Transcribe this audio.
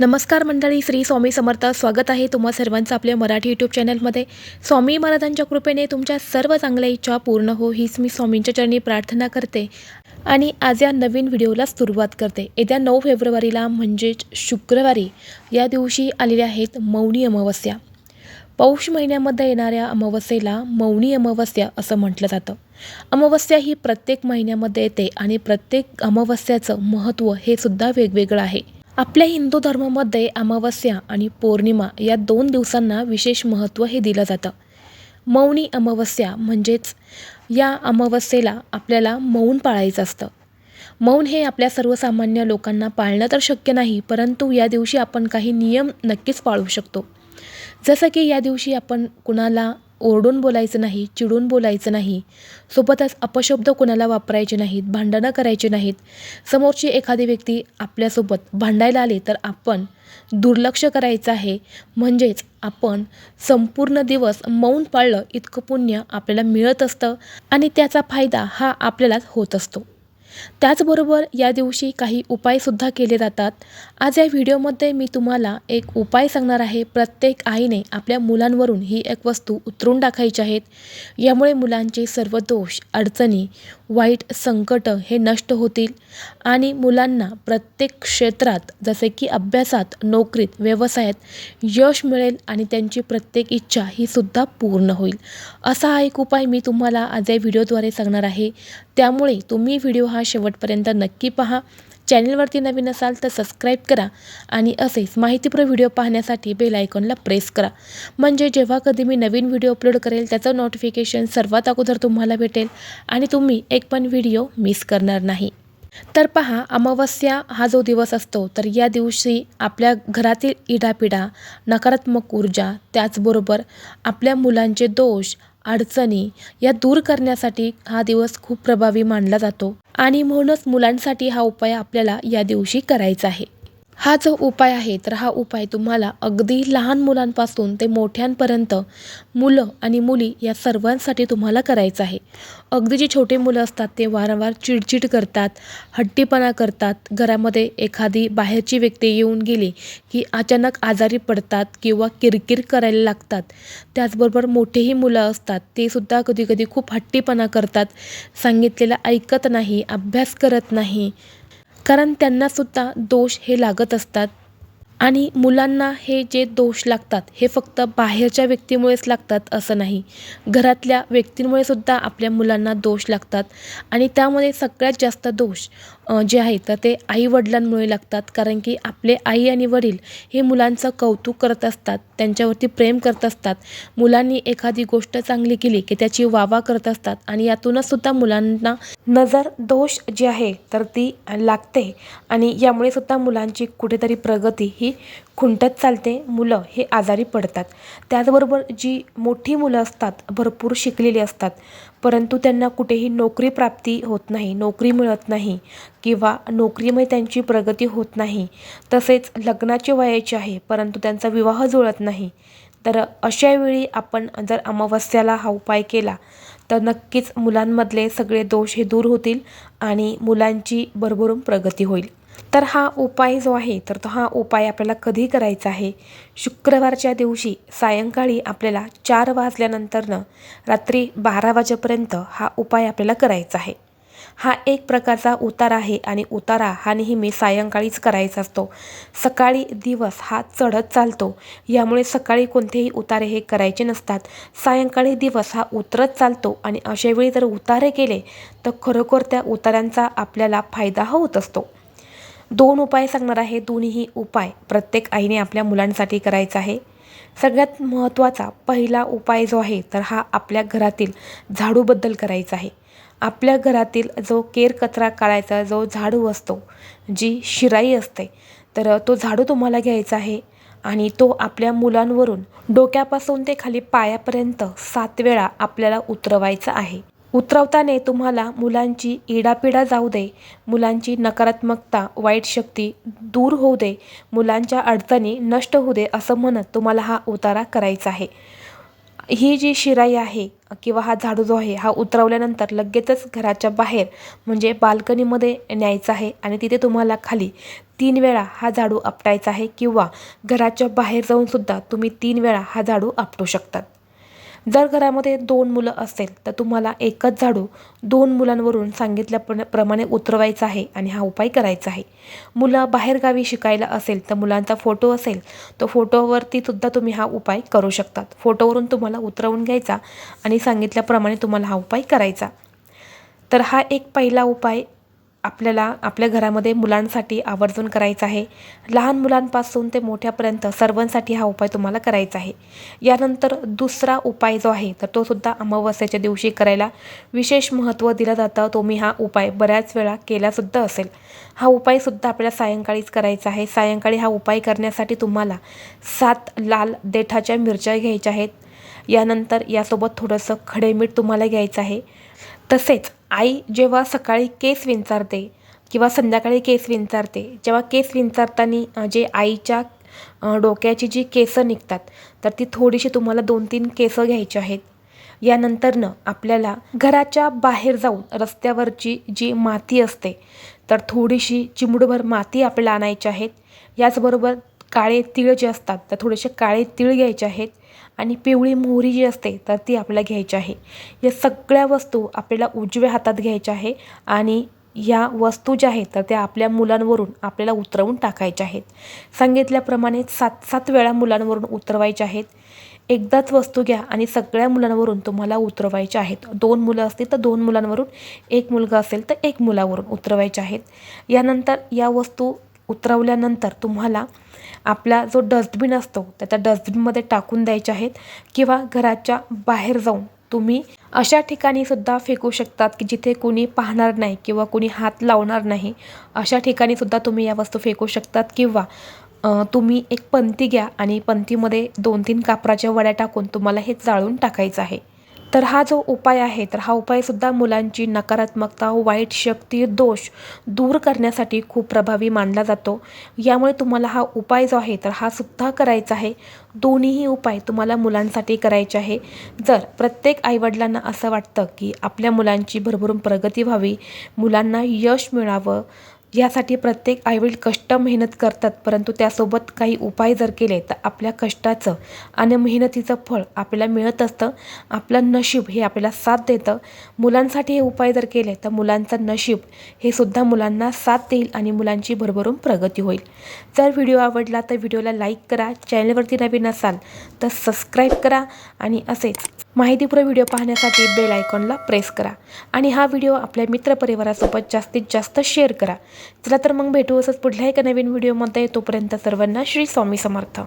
नमस्कार मंडळी श्री स्वामी समर्थ. स्वागत आहे तुम्हा सर्वांचं आपल्या मराठी यूट्यूब चॅनलमध्ये स्वामी महाराजांच्या कृपेने तुमच्या सर्व चांगल्या इच्छा पूर्ण हो हीच मी स्वामींच्या चरणी प्रार्थना करते. आणि आज या नवीन व्हिडिओला सुरुवात करते. येत्या नऊ फेब्रुवारीला म्हणजेच शुक्रवारी या दिवशी आलेल्या आहेत मौनी अमावस्या. पौष महिन्यामध्ये येणाऱ्या अमावस्येला मौनी अमावस्या असं म्हटलं जातं. अमावस्या ही प्रत्येक महिन्यामध्ये येते आणि प्रत्येक अमावस्याचं महत्त्व हे सुद्धा वेगवेगळं आहे. आपल्या हिंदू धर्मामध्ये अमावस्या आणि पौर्णिमा या दोन दिवसांना विशेष महत्त्व हे दिलं जातं. मौनी अमावस्या म्हणजेच या अमावस्येला आपल्याला मौन पाळायचं असतं. मौन हे आपल्या सर्वसामान्य लोकांना पाळणं तर शक्य नाही परंतु या दिवशी आपण काही नियम नक्कीच पाळू शकतो. जसं की या दिवशी आपण कुणाला ओरडून बोलायचं नाही चिडून बोलायचं नाही. सोबतच अपशब्द कुणाला वापरायचे नाहीत भांडणं करायची नाहीत. समोरची एखादी व्यक्ती आपल्यासोबत भांडायला आली तर आपण दुर्लक्ष करायचं आहे. म्हणजेच आपण संपूर्ण दिवस मौन पाळलं इतकं पुण्य आपल्याला मिळत असतं आणि त्याचा फायदा हा आपल्यालाच होत असतो. त्याचबरोबर या दिवशी काही उपायसुद्धा केले जातात. आज या व्हिडिओमध्ये मी तुम्हाला एक उपाय सांगणार आहे. प्रत्येक आईने आपल्या मुलांवरून ही एक वस्तू उतरून टाकायची आहेत यामुळे मुलांचे सर्व दोष अडचणी वाईट संकट हे नष्ट होतील आणि मुलांना प्रत्येक क्षेत्रात जसे की अभ्यासात नोकरीत व्यवसायात यश मिळेल आणि त्यांची प्रत्येक इच्छा ही सुद्धा पूर्ण होईल. असा हा एक उपाय मी तुम्हाला आज या व्हिडिओद्वारे सांगणार आहे. त्यामुळे तुम्ही व्हिडिओ हा शेवटपर्यंत नक्की पहा. चॅनलवरती नवीन असाल तर सबस्क्राईब करा आणि असेच माहितीपूर्ण व्हिडिओ पाहण्यासाठी बेल आयकॉनला प्रेस करा. म्हणजे जेव्हा कधी मी नवीन व्हिडिओ अपलोड करेल त्याचं नोटिफिकेशन सर्वात अगोदर तुम्हाला भेटेल आणि तुम्ही एक पण व्हिडिओ मिस करणार नाही. तर पहा अमावस्या हा जो दिवस असतो तर या दिवशी आपल्या घरातील इडापिडा नकारात्मक ऊर्जा त्याचबरोबर आपल्या मुलांचे दोष अडचणी या दूर करण्यासाठी हा दिवस खूप प्रभावी मानला जातो. आणि म्हणूनच मुलांसाठी हा उपाय आपल्याला या दिवशी करायचा आहे. हा जो उपाय आहे तर हा उपाय तुम्हाला अगदी लहान मुलांपासून ते मोठ्यांपर्यंत मुलं आणि मुली या सर्वांसाठी तुम्हाला करायचं आहे. अगदी जे छोटे मुलं असतात ते वारंवार चिडचिड करतात हट्टीपणा करतात. घरामध्ये एखादी बाहेरची व्यक्ती येऊन गेली की अचानक आजारी पडतात किंवा किरकिर करायला लागतात. त्याचबरोबर मोठेही मुलं असतात ते सुद्धा कधीकधी खूप हट्टीपणा करतात. सांगितलेलं ऐकत नाही अभ्यास करत नाही. कारण त्यांनासुद्धा दोष हे लागत असतात. आणि मुलांना हे जे दोष लागतात हे फक्त बाहेरच्या व्यक्तीमुळेच लागतात असं नाही. घरातल्या व्यक्तींमुळे सुद्धा आपल्या मुलांना दोष लागतात. आणि त्यामध्ये सगळ्यात जास्त दोष जे आहेत तर ते आईवडिलांमुळे लागतात. कारण की आपले आई आणि वडील हे मुलांचं कौतुक करत असतात त्यांच्यावरती प्रेम करत असतात. मुलांनी एखादी गोष्ट चांगली केली की त्याची वावा करत असतात आणि यातूनच सुद्धा मुलांना नजर दोष जे आहे तर ती लागते. आणि यामुळे सुद्धा मुलांची कुठेतरी प्रगती ही खुंटत चालते मुलं हे आजारी पडतात. त्याचबरोबर जी मोठी मुलं असतात भरपूर शिकलेली असतात. परंतु त्यांना कुठेही नोकरी प्राप्ती होत नाही नोकरी मिळत नाही किंवा नोकरीमुळे त्यांची प्रगती होत नाही. तसेच लग्नाचे वयाचे आहे परंतु त्यांचा विवाह जुळत नाही. तर अशा वेळी आपण जर अमावस्याला हा उपाय केला तर नक्कीच मुलांमधले सगळे दोष हे दूर होतील आणि मुलांची भरभरून प्रगती होईल. तर हा उपाय जो आहे तर तो हा उपाय आपल्याला कधी करायचा आहे? शुक्रवारच्या दिवशी सायंकाळी आपल्याला चार वाजल्यानंतरनं रात्री बारा वाजेपर्यंत हा उपाय आपल्याला करायचा आहे. हा एक प्रकारचा उतारा आहे आणि उतारा हा नेहमी सायंकाळीच करायचा असतो. सकाळी दिवस हा चढत चालतो. यामुळे सकाळी कोणतेही उतारे हे करायचे नसतात. सायंकाळी दिवस हा उतरत चालतो आणि अशावेळी जर उतारे केले तर खरोखर त्या उतारांचा आपल्याला फायदा होत असतो. दोन उपाय सांगणार आहे. दोन्हीही उपाय प्रत्येक आईने आपल्या मुलांसाठी करायचा आहे. सगळ्यात महत्त्वाचा पहिला उपाय जो आहे तर हा आपल्या घरातील झाडूबद्दल करायचा आहे. आपल्या घरातील जो केर कचरा काढायचा जो झाडू असतो जी शिराई असते तर तो झाडू तुम्हाला घ्यायचा आहे आणि तो आपल्या मुलांवरून डोक्यापासून ते खाली पायापर्यंत सात वेळा आपल्याला उतरवायचा आहे. उतरवताने तुम्हाला मुलांची इडापिडा जाऊ दे मुलांची नकारात्मकता वाईट शक्ती दूर होऊ दे मुलांच्या अडचणी नष्ट होऊ दे असं म्हणत तुम्हाला हा उतारा करायचा आहे. ही जी शिराई आहे किंवा हा झाडू जो आहे हा उतरवल्यानंतर लगेचच घराच्या बाहेर म्हणजे बाल्कनीमध्ये न्यायचा आहे आणि तिथे तुम्हाला खाली तीन वेळा हा झाडू आपटायचा आहे किंवा घराच्या बाहेर जाऊनसुद्धा तुम्ही तीन वेळा हा झाडू आपटू शकतात. जर घरामध्ये दोन मुलं असेल तर तुम्हाला एकच झाडू दोन मुलांवरून सांगितल्याप्र प्रमाणे उतरवायचा आहे आणि हा उपाय करायचा आहे. मुलं बाहेरगावी शिकायला असेल तर मुलांचा फोटो असेल तर फोटोवरती सुद्धा तुम्ही हा उपाय करू शकतात. फोटोवरून तुम्हाला उतरवून घ्यायचा आणि सांगितल्याप्रमाणे तुम्हाला हा उपाय करायचा. तर हा एक पहिला उपाय आपल्याला आपल्या घरामध्ये मुलांसाठी आवर्जून करायचा आहे. लहान मुलांपासून ते मोठ्यापर्यंत सर्वांसाठी हा उपाय तुम्हाला करायचा आहे. यानंतर दुसरा उपाय जो आहे तर तो सुद्धा अमावस्याच्या दिवशी करायला विशेष महत्त्व दिलं जातं. तुम्ही हा उपाय बऱ्याच वेळा केलासुद्धा असेल. हा उपायसुद्धा आपल्याला सायंकाळीच करायचा आहे. सायंकाळी हा उपाय करण्यासाठी तुम्हाला सात लाल देठाच्या मिरच्या घ्यायच्या आहेत. यानंतर यासोबत थोडंसं खडे मीठ तुम्हाला घ्यायचं आहे. तसेच आई जेव्हा सकाळी केस विंचारते किंवा संध्याकाळी केस विंचारते जेव्हा केस विंचारताना जे आईच्या डोक्याची जी केसं निघतात तर ती थोडीशी तुम्हाला दोन तीन केसं घ्यायची आहेत. यानंतरनं आपल्याला घराच्या बाहेर जाऊन रस्त्यावरची जी माती असते तर थोडीशी चिमुडभर माती आपल्याला आणायची आहेत. याचबरोबर काळे तीळ जे असतात तर थोडेसे काळे तीळ घ्यायचे आहेत आणि पिवळी मोहरी जी असते तर ती आपल्याला घ्यायची आहे. या सगळ्या वस्तू आपल्याला उजव्या हातात घ्यायच्या आहे आणि या वस्तू ज्या आहेत तर त्या आपल्या मुलांवरून आपल्याला उतरवून टाकायच्या आहेत. सांगितल्याप्रमाणे सात सात वेळा मुलांवरून उतरवायच्या आहेत. एकदाच वस्तू घ्या आणि सगळ्या मुलांवरून तुम्हाला उतरवायच्या आहेत. दोन मुलं असतील तर दोन मुलांवरून एक मुलगा असेल तर एक मुलावरून उतरवायच्या आहेत. यानंतर या वस्तू उतरवल्यानंतर तुम्हाला आपला जो डस्टबिन असतो तर त्या डस्टबिनमध्ये टाकून द्यायचे आहेत किंवा घराच्या बाहेर जाऊन तुम्ही अशा ठिकाणी सुद्धा फेकू शकतात की जिथे कोणी पाहणार नाही किंवा कोणी हात लावणार नाही. अशा ठिकाणी सुद्धा तुम्ही या वस्तू फेकू शकतात किंवा तुम्ही एक पंती घ्या आणि पंतीमध्ये दोन तीन कापराच्या वड्या टाकून तुम्हाला हे जाळून टाकायचं आहे. तर हा जो उपाय आहे तर हा उपायसुद्धा मुलांची नकारात्मकता वाईट शक्ती दोष दूर करण्यासाठी खूप प्रभावी मानला जातो. यामुळे तुम्हाला हा उपाय जो आहे तर हा सुद्धा करायचा आहे. दोन्हीही उपाय तुम्हाला मुलांसाठी करायचे आहे. जर प्रत्येक आईवडिलांना असं वाटतं की आपल्या मुलांची भरभरून प्रगती व्हावी मुलांना यश मिळावं यासाठी प्रत्येक आईवडील कष्ट मेहनत करतात परंतु त्यासोबत काही उपाय जर केले तर आपल्या कष्टाचं आणि मेहनतीचं फळ आपल्याला मिळत असतं. आपलं नशीब हे आपल्याला साथ देतं. मुलांसाठी हे उपाय जर केले तर मुलांचं नशीब हे सुद्धा मुलांना साथ देईल आणि मुलांची भरभरून प्रगती होईल. जर व्हिडिओ आवडला तर व्हिडिओला लाईक करा. चॅनलवरती नवीन असाल तर सबस्क्राईब करा आणि असेच माहितीपूर्ण व्हिडिओ पाहण्यासाठी बेल आयकॉनला प्रेस करा. आणि हा व्हिडिओ आपल्या मित्रपरिवारासोबत जास्तीत जास्त शेअर करा. चला तर मग भेटू असंच पुढल्या एका नवीन व्हिडिओमध्ये तोपर्यंत सर्वांना श्री स्वामी समर्थ.